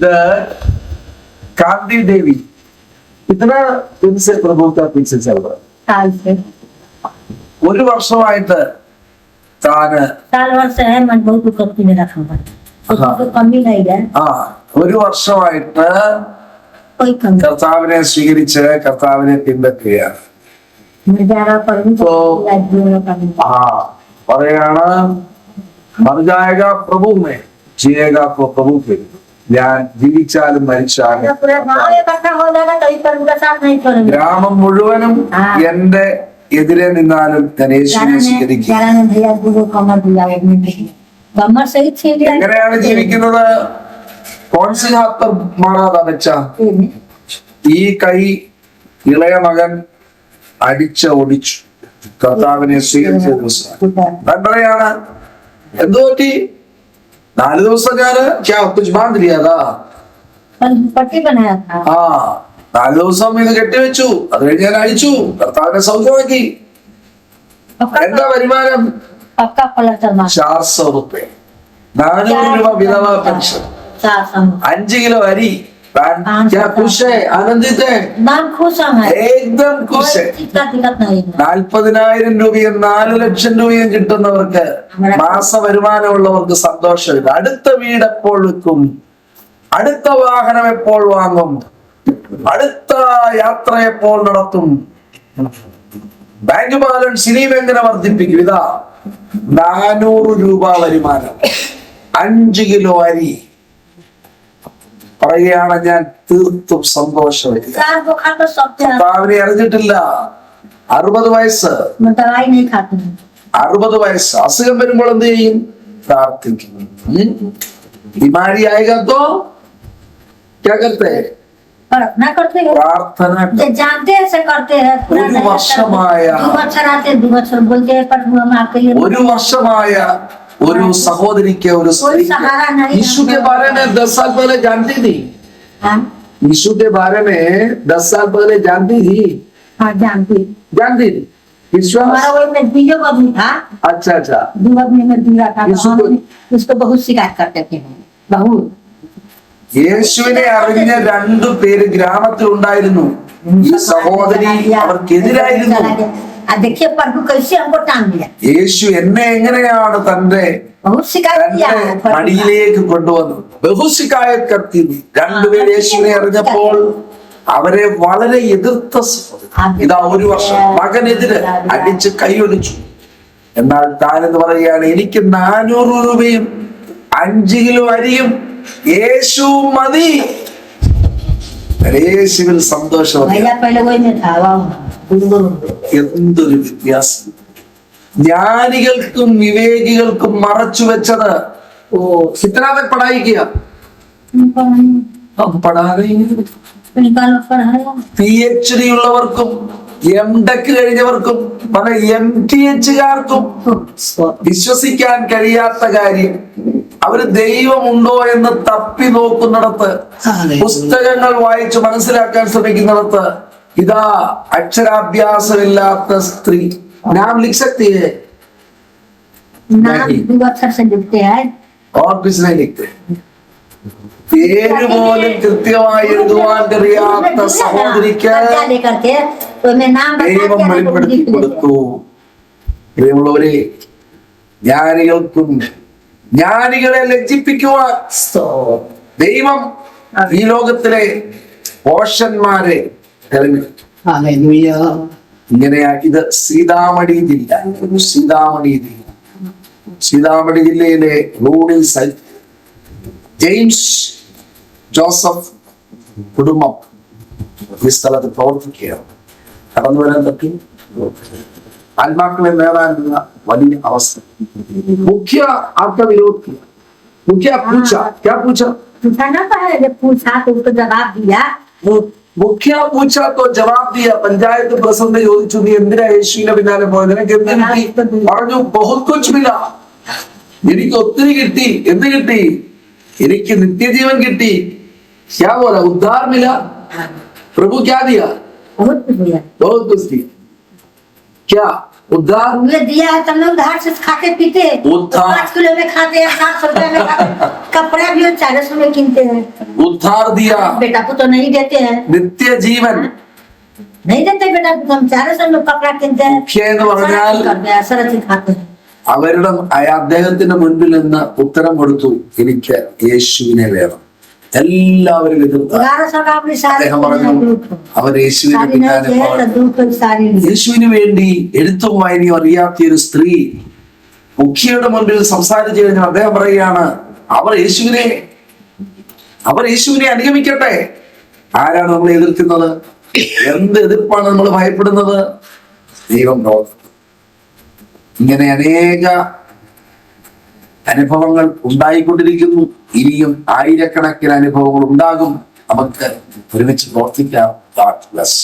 that Kandi Devi. ഇത്ര പിൻസിൽ പ്രഭുത്ത പിൻസിൽ ചെലവ് ഒരു വർഷമായിട്ട് താന് ഒരു വർഷമായിട്ട് കർത്താവിനെ സ്വീകരിച്ച് കർത്താവിനെ പിന്തുക്കുകയാണ് പറയാണ് മറുജായക പ്രഭു മേ ജിയേക പ്രഭു പേര് ഞാൻ ജീവിച്ചാലും മരിച്ചാലും ഗ്രാമം മുഴുവനും എന്റെ എതിരെ നിന്നാലും ഞാൻ യേശുവിനെ സ്വീകരിക്കും. എങ്ങനെയാണ് ജീവിക്കുന്നത്? മാറാതാ ഈ കൈ ഇളയ മകൻ അടിച്ച ഒടിച്ചു കർത്താവിനെ സ്വീകരിച്ചു ദിവസം. കണ്ടറയാണ് എന്തോ നാല് ദിവസക്കാര് ക്യാ തുജ്ബാൻ തിരിയാതാ ആ നാല് ദിവസം ഇത് കെട്ടിവെച്ചു അത് കഴിഞ്ഞ് ഞാൻ അഴിച്ചു ഭർത്താവിനെ സൗഖ്യമാക്കി. എന്താ വരുമാനം? ചാർസോ റുപ്യ നാനൂറ് രൂപ വിധവ പെൻഷൻ. അഞ്ചു കിലോ അരി. क्या सौ खुश है आनंदित है दाम खुश हम है एकदम खुश कोई है चीज का दिक्कत नहीं है നാൽപ്പതിനായിരം രൂപയും നാല് ലക്ഷം രൂപയും കിട്ടുന്നവർക്ക് മാസ വരുമാനമുള്ളവർക്ക് സന്തോഷമില്ല അടുത്ത വീട് എപ്പോൾ വെക്കും അടുത്ത വാഹനം എപ്പോൾ വാങ്ങും അടുത്ത യാത്ര എപ്പോൾ നടത്തും ബാങ്ക് ബാലൻസ് ഇനിയും എങ്ങനെ വർദ്ധിപ്പിക്കും ഇതാ നാനൂറ് രൂപ വരുമാനം അഞ്ച് കിലോ അരി പറയുകയാണ് ഞാൻ തീർത്തും സന്തോഷമില്ല അറിഞ്ഞിട്ടില്ല. അറുപത് വയസ്സ്. അറുപത് വയസ്സ്. അസുഖം വരുമ്പോൾ എന്ത് ചെയ്യും? പ്രാർത്ഥിക്കുന്നു. ബിമാരി ആയികത്തോ ജഗത്തെ ഒരു വർഷമായ ഒരു സഹോദരിക്ക് ഒരു कोई सहारा नहीं यीशु के बारे में दस साल पहले जानती थी हाँ यीशु के बारे में दस साल पहले जानती थी हाँ जानती हूँ। जानती थी विश्वास हमारा वही में बीजो बबू था अच्छा अच्छा दो बबू में दूरा था तो यीशु हम को- उसको बहुत शिकायत करते थे बहुत യേശുവിനെ അറിഞ്ഞ രണ്ടു പേര് ഗ്രാമത്തിൽ ഉണ്ടായിരുന്നു ഈ സഹോദരി അവർക്കെതിരായിരുന്നു आ देखिए प्रभु कैसे हमको टांग दिया യേശു എന്നെ എങ്ങനെയാണ് തന്റെ बहुत शिकायत किया തന്റെ है प्रभु का। മടിയിലേക്ക് കൊണ്ടുവന്നു ബഹുശിക്കായത് കത്തി രണ്ടുപേര് യേശുവിനെ അറിഞ്ഞപ്പോൾ അവരെ വളരെ എതിർത്ത സഹോദരി. ഇതാ ഒരു വർഷം മകനെതിരെ അടിച്ച് കൈയൊടിച്ചു എന്നാൽ താനെന്ന് പറയുകയാണ് എനിക്ക് നാനൂറ് രൂപയും അഞ്ച് കിലോ അരിയും യേശു മതി യേശുവിൽ സന്തോഷം भैया पहले वही में था वाह എന്തൊരു വ്യത്യാസം. ജ്ഞാനികൾക്കും വിവേകികൾക്കും മറച്ചു വെച്ചത് ഓ സിദ്ധനാഥൻ പടായിക്കുക. പടാതെ പി എച്ച് ഡി ഉള്ളവർക്കും എം ടെക് കഴിഞ്ഞവർക്കും പല എം ടി എച്ചുകാർക്കും വിശ്വസിക്കാൻ കഴിയാത്ത കാര്യം. അവർ ദൈവമുണ്ടോ എന്ന് തപ്പി നോക്കുന്നിടത്ത് പുസ്തകങ്ങൾ വായിച്ച് മനസ്സിലാക്കാൻ ശ്രമിക്കുന്നിടത്ത് ഇതാ അക്ഷരാഭ്യാസമില്ലാത്ത സ്ത്രീ നാം ലിഖിസക്തിയെ नाम दो अक्षर से लिखते हैं और कुछ नहीं लिखते പേര് പോലും കൃത്യമായി എഴുതുവാൻ കഴിയാത്ത സഹോദരിക്ക് कर्जा लेकर के उसमें नाम बता ദൈവം के हमको വെളിപ്പെടുത്തി लिख लेते हैं। കൊടുത്തു പ്രിയമുള്ളവരെ ജ്ഞാനികൾക്കും ജ്ഞാനികളെ ലജ്ജിപ്പിക്കുവാൻ ദൈവം ഈ ലോകത്തിലെ പോഷന്മാരെ തെരഞ്ഞെടുത്തു ഇങ്ങനെയാ ഇത് സീതാമണി ജില്ല. സീതാമണി ജില്ല. സീതാമണി ജില്ലയിലെ റൂറൽ ജെയിംസ് ജോസഫ് കുടുംബം ഈ സ്ഥലത്ത് പ്രവർത്തിക്കുകയാണ്. കടന്നു വരാൻ പറ്റും. ആത്മാക്കളെ നേടാനുള്ള വലിയ അവസ്ഥ. മുഖ്യ ആത്മവിരോധി. മുഖ്യ പൂച്ച. ക്യാ പൂച്ച? पूछा ना पहले जब पूछा तो उसको जवाब दिया മുഖ്യ പൂച്ച തോ ജവാബ് ദിയ പഞ്ചായത്ത് പ്രസിഡന്റ് ചോദിച്ചു നീ എന്തിനാ യേശുവിന്റെ പിന്നാലെ പോയത് നിനക്ക് എന്ത് കിട്ടി പറഞ്ഞു ബഹുത് കുച്ച് മില എനിക്ക് ഒത്തിരി കിട്ടി എന്ത് കിട്ടി എനിക്ക് നിത്യജീവൻ കിട്ടി ക്യാ ബോല ഉദ്ധാർ മില പ്രഭു ക്യാ ദിയ बहुत कुछ दिया बहुत कुछ दिया क्या उद्धार ये दिया है तुम लोग धार से खाते पीते उद्धार। पाँच किलो में खाते हैं सात सौ रुपए में खाते हैं। कपड़ा भी वो चालीस सौ में किनते हैं उद्धार दिया बेटा को तो नहीं देते हैं നിത്യ ജീവൻ नहीं देते बेटा को हम चालीस सौ में कपड़ा किनते हैं मुख्य എന്ന് പറഞ്ഞാൽ शराब करते हैं शराब खाते हैं അവരുടെ അയ- അദ്ദേഹത്തിന്റെ മുൻപിൽ നിന്ന് ഉത്തരം കൊടുത്തു എനിക്ക് യേശുവിനെ വേണം എല്ലാവരും അദ്ദേഹം അവർ യേശുവിനെ യേശുവിന് വേണ്ടി എഴുത്തും വായനയും അറിയാത്ത ഒരു സ്ത്രീ മുഖ്യയുടെ മുൻപിൽ സംസാരിച്ചു കഴിഞ്ഞാൽ അദ്ദേഹം പറയുകയാണ് അവർ യേശുവിനെ അവർ യേശുവിനെ അനുഗമിക്കട്ടെ. ആരാണ് നമ്മൾ എതിർക്കുന്നത്? എന്ത് എതിർപ്പാണ് നമ്മൾ ഭയപ്പെടുന്നത്? ദൈവം ഇങ്ങനെ അനേക അനുഭവങ്ങൾ ഉണ്ടായിക്കൊണ്ടിരിക്കുന്നു. ഇനിയും ആയിരക്കണക്കിന് അനുഭവങ്ങൾ ഉണ്ടാകും നമുക്ക് ഒരുമിച്ച് പ്രവർത്തിക്കാം ബ്ലസ്.